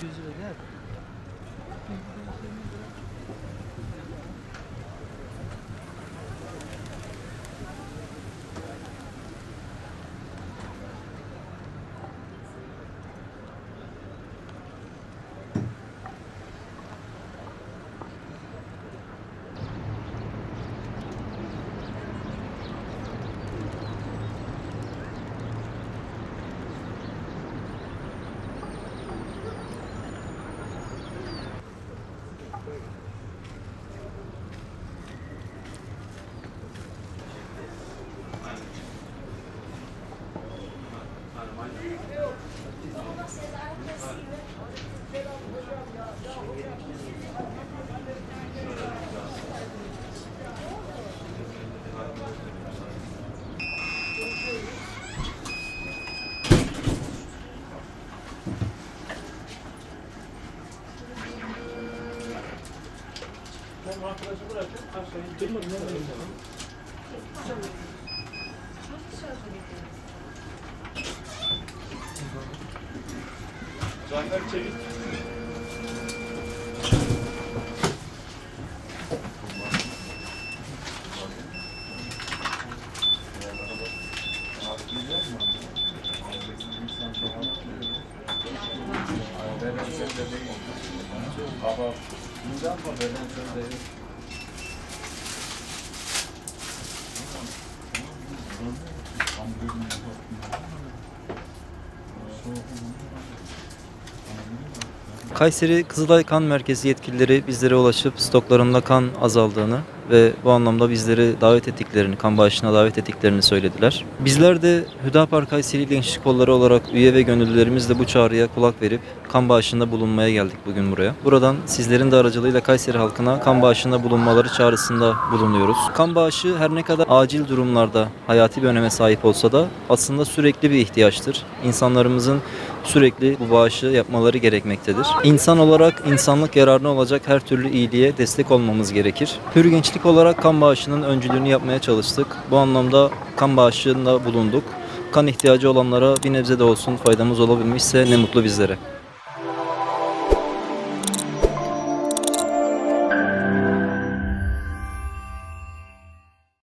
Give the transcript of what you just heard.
100 lira gel. Zafer Çevik. Kayseri Kızılay Kan Merkezi yetkilileri bizlere ulaşıp stoklarında kan azaldığını ve bu anlamda bizleri davet ettiklerini, kan bağışına davet ettiklerini söylediler. Bizler de Hüdapar Kayseri Gençlik Kolları olarak üye ve gönüllülerimizle bu çağrıya kulak verip kan bağışında bulunmaya geldik bugün buraya. Buradan sizlerin de aracılığıyla Kayseri halkına kan bağışında bulunmaları çağrısında bulunuyoruz. Kan bağışı her ne kadar acil durumlarda hayati bir öneme sahip olsa da aslında sürekli bir ihtiyaçtır. İnsanlarımızın sürekli bu bağışı yapmaları gerekmektedir. İnsan olarak insanlık yararına olacak her türlü iyiliğe destek olmamız gerekir. Hür Gençlik olarak kan bağışının öncülüğünü yapmaya çalıştık. Bu anlamda kan bağışında bulunduk. Kan ihtiyacı olanlara bir nebze de olsun faydamız olabilmişse ne mutlu bizlere.